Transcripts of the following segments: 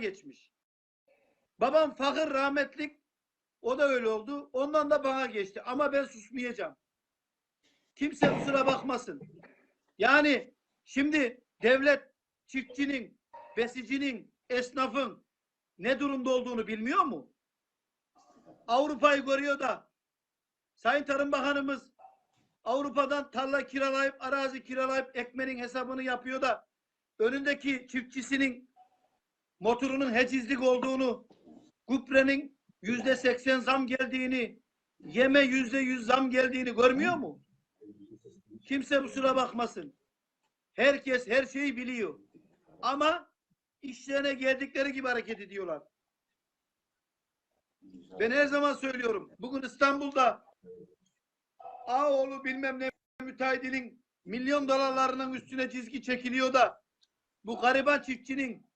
geçmiş. Babam fakir rahmetlik o da öyle oldu. Ondan da bana geçti. Ama ben susmayacağım. Kimse kusura bakmasın. Yani şimdi devlet çiftçinin, besicinin, esnafın ne durumda olduğunu bilmiyor mu? Avrupa'yı görüyor da Sayın Tarım Bakanımız Avrupa'dan tarla kiralayıp, arazi kiralayıp ekmenin hesabını yapıyor da önündeki çiftçisinin motorunun hecizlik olduğunu, gübrenin yüzde seksen zam geldiğini, yeme yüzde yüz zam geldiğini görmüyor mu? Kimse kusura bakmasın. Herkes her şeyi biliyor. Ama işlerine geldikleri gibi hareket ediyorlar. Ben her zaman söylüyorum. Bugün İstanbul'da Ağoğlu bilmem ne müteahhidinin milyon dolarlarının üstüne çizgi çekiliyor da bu gariban çiftçinin,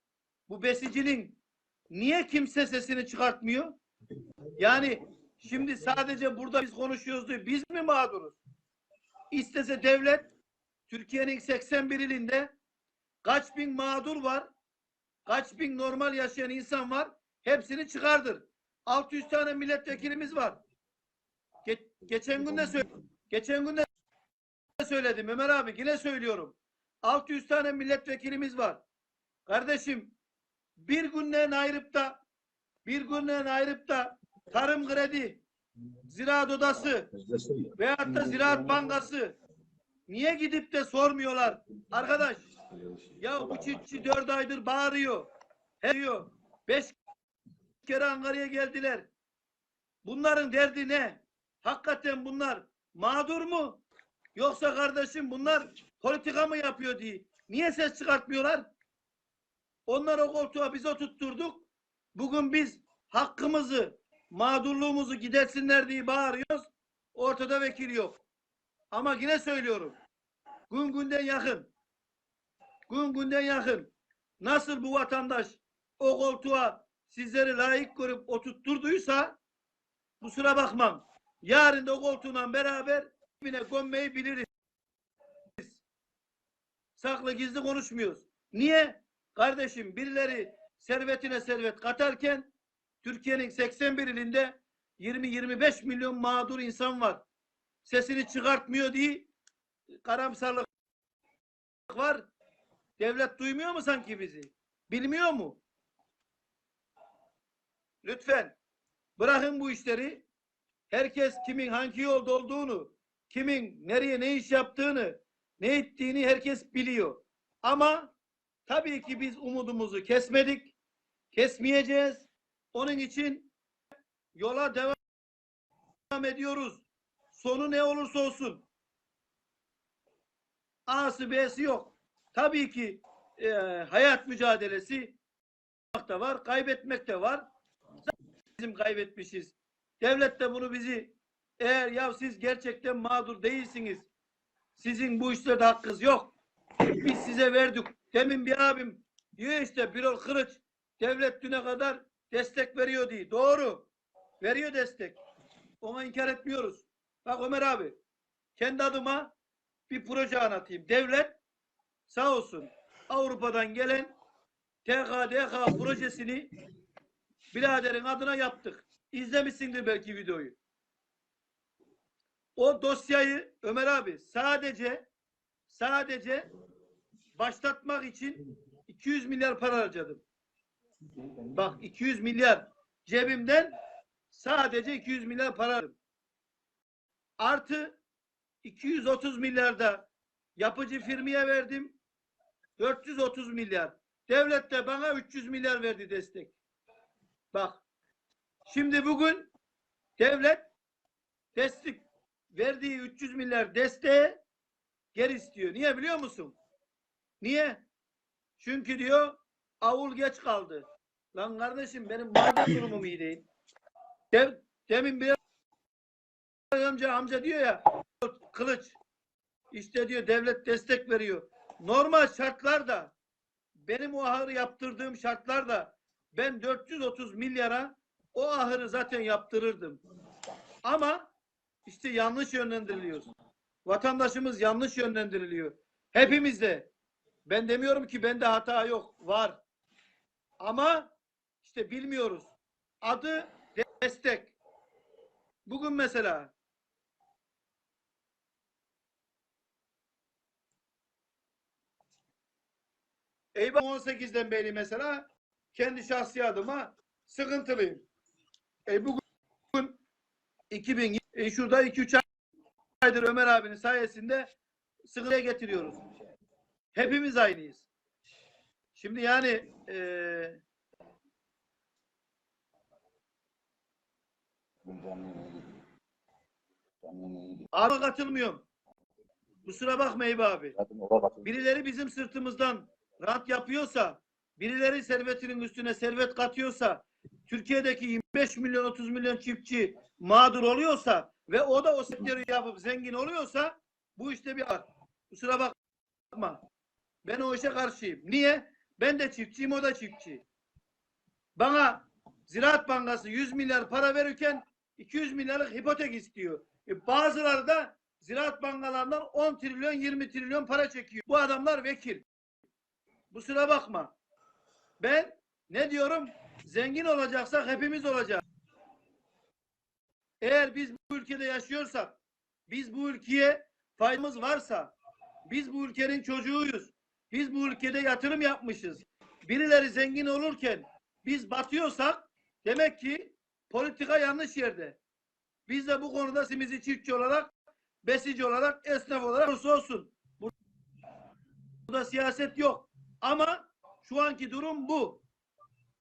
bu besicinin niye kimse sesini çıkartmıyor? Yani şimdi sadece burada biz konuşuyoruz diye biz mi mağduruz? İstese devlet Türkiye'nin 81 ilinde kaç bin mağdur var? Kaç bin normal yaşayan insan var? Hepsini çıkardır. 600 tane milletvekilimiz var. Ge- geçen gün de söyledim. Geçen gün de söyledim Ömer abi yine söylüyorum. 600 tane milletvekilimiz var. Kardeşim bir günden ayırıp da bir günden ayırıp da tarım kredi, ziraat odası veyahut da ziraat bankası niye gidip de sormuyorlar? Arkadaş ya bu çiftçi dört aydır bağırıyor. Her diyor. Beş kere Ankara'ya geldiler. Bunların derdi ne? Hakikaten bunlar mağdur mu? Yoksa kardeşim bunlar politika mı yapıyor diye. Niye ses çıkartmıyorlar? Onlar o koltuğa biz oturtturduk. Bugün biz hakkımızı, mağdurluğumuzu gidersinler diye bağırıyoruz. Ortada vekil yok. Ama yine söylüyorum. Gün günden yakın. Gün günden yakın. Nasıl bu vatandaş o koltuğa sizleri layık görüp oturtturduysa kusura bakmam. Yarın da o koltuğunla beraber yine gömmeyi biliriz. Saklı gizli konuşmuyoruz. Niye? Kardeşim birileri servetine servet katarken Türkiye'nin 81 ilinde 20-25 milyon mağdur insan var. Sesini çıkartmıyor diye karamsarlık var. Devlet duymuyor mu sanki bizi? Bilmiyor mu? Lütfen bırakın bu işleri. Herkes kimin hangi yolda olduğunu, kimin nereye ne iş yaptığını, ne ettiğini herkes biliyor. Ama tabii ki biz umudumuzu kesmedik. Kesmeyeceğiz. Onun için yola devam ediyoruz. Sonu ne olursa olsun. A'sı B'si yok. Tabii ki e, hayat mücadelesi da var, kaybetmek de var. Bizim kaybetmişiz. Devlet de bunu bizi eğer ya siz gerçekten mağdur değilsiniz. Sizin bu işlerde hakkınız yok. Biz size verdik. Demin bir abim diyor işte Birol Kılıç devlet düne kadar destek veriyor diye. Doğru. Veriyor destek. Ona inkar etmiyoruz. Bak Ömer abi kendi adıma bir proje anlatayım. Devlet sağ olsun Avrupa'dan gelen TKDK projesini biraderin adına yaptık. İzlemişsindir belki videoyu. O dosyayı Ömer abi sadece sadece başlatmak için 200 milyar para harcadım. Bak 200 milyar cebimden sadece 200 milyar para harcadım. Artı 230 milyar da yapıcı firmaya verdim. 430 milyar. Devlet de bana 300 milyar verdi destek. Bak. Şimdi bugün devlet destek verdiği 300 milyar desteğe geri istiyor. Niye biliyor musun? Niye? Çünkü diyor avul geç kaldı. Lan kardeşim benim maden durumum iyi değil. Dev, demin bir amca amca diyor ya kılıç işte diyor devlet destek veriyor. Normal şartlarda benim o ahırı yaptırdığım şartlarda ben 430 milyara o ahırı zaten yaptırırdım. Ama işte yanlış yönlendiriliyoruz. Vatandaşımız yanlış yönlendiriliyor. Hepimizde. Ben demiyorum ki bende hata yok. Var. Ama işte bilmiyoruz. Adı destek. Bugün mesela Eyvah 18'den beri mesela kendi şahsi adıma sıkıntılıyım. E bugün 2000 e şurada 2-3 aydır Ömer abinin sayesinde sıkıntıya getiriyoruz. Hepimiz aynıyız. Şimdi yani e, abi katılmıyorum. Kusura bakma Eyüp abi. Birileri bizim sırtımızdan rant yapıyorsa, birileri servetinin üstüne servet katıyorsa, Türkiye'deki 25 milyon 30 milyon çiftçi mağdur oluyorsa ve o da o sektörü yapıp zengin oluyorsa bu işte bir var. Kusura bakma. Ben o işe karşıyım. Niye? Ben de çiftçiyim, o da çiftçi. Bana Ziraat Bankası 100 milyar para verirken 200 milyarlık hipotek istiyor. E bazıları da Ziraat bankalarından 10 trilyon 20 trilyon para çekiyor. Bu adamlar vekil. Bu sıra bakma. Ben ne diyorum? Zengin olacaksak hepimiz olacağız. Eğer biz bu ülkede yaşıyorsak, biz bu ülkeye faydamız varsa, biz bu ülkenin çocuğuyuz. Biz bu ülkede yatırım yapmışız. Birileri zengin olurken biz batıyorsak demek ki politika yanlış yerde. Biz de bu konuda simizi çiftçi olarak, besici olarak, esnaf olarak olursa olsun. Burada siyaset yok. Ama şu anki durum bu.